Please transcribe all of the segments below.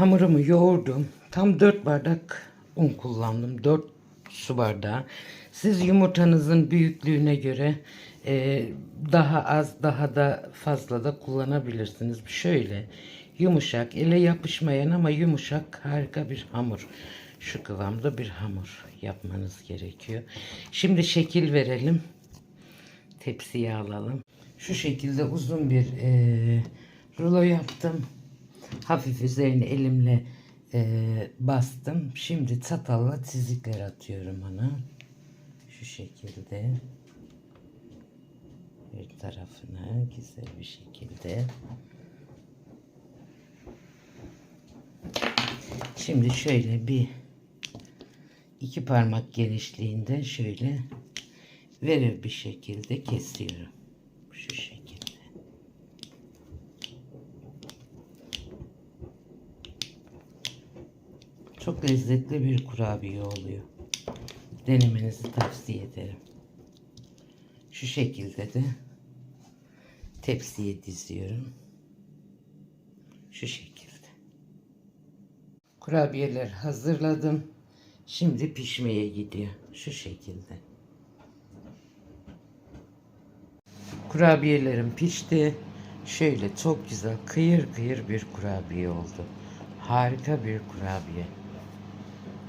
Hamurumu yoğurdum. Tam 4 bardak un kullandım. 4 su bardağı. Siz yumurtanızın büyüklüğüne göre e, daha az daha da fazla da kullanabilirsiniz. Şöyle yumuşak, ele yapışmayan ama yumuşak harika bir hamur. Şu kıvamda bir hamur yapmanız gerekiyor. Şimdi şekil verelim. Tepsiye alalım. Şu şekilde uzun bir e, rulo yaptım. Hafif üzerine elimle e, bastım. Şimdi çatalla çizikler atıyorum ona. Şu şekilde. Bir tarafına güzel bir şekilde. Şimdi şöyle bir iki parmak genişliğinde şöyle verir bir şekilde kesiyorum. Şu şekilde. Çok lezzetli bir kurabiye oluyor. Denemenizi tavsiye ederim. Şu şekilde de tepsiye diziyorum. Şu şekilde. Kurabiyeler hazırladım. Şimdi pişmeye gidiyor. Şu şekilde. Kurabiyelerim pişti. Şöyle çok güzel kıyır kıyır bir kurabiye oldu. Harika bir kurabiye.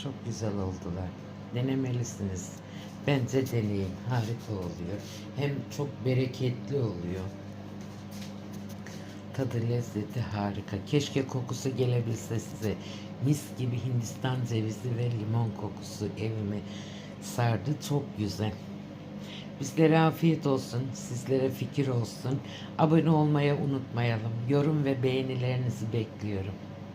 Çok güzel oldular. Denemelisiniz. Bence deneyin. Harika oluyor. Hem çok bereketli oluyor. Tadı lezzeti harika. Keşke kokusu gelebilse size. Mis gibi Hindistan cevizi ve limon kokusu evime sardı. Çok güzel. Bizlere afiyet olsun, sizlere fikir olsun. Abone olmayı unutmayalım. Yorum ve beğenilerinizi bekliyorum.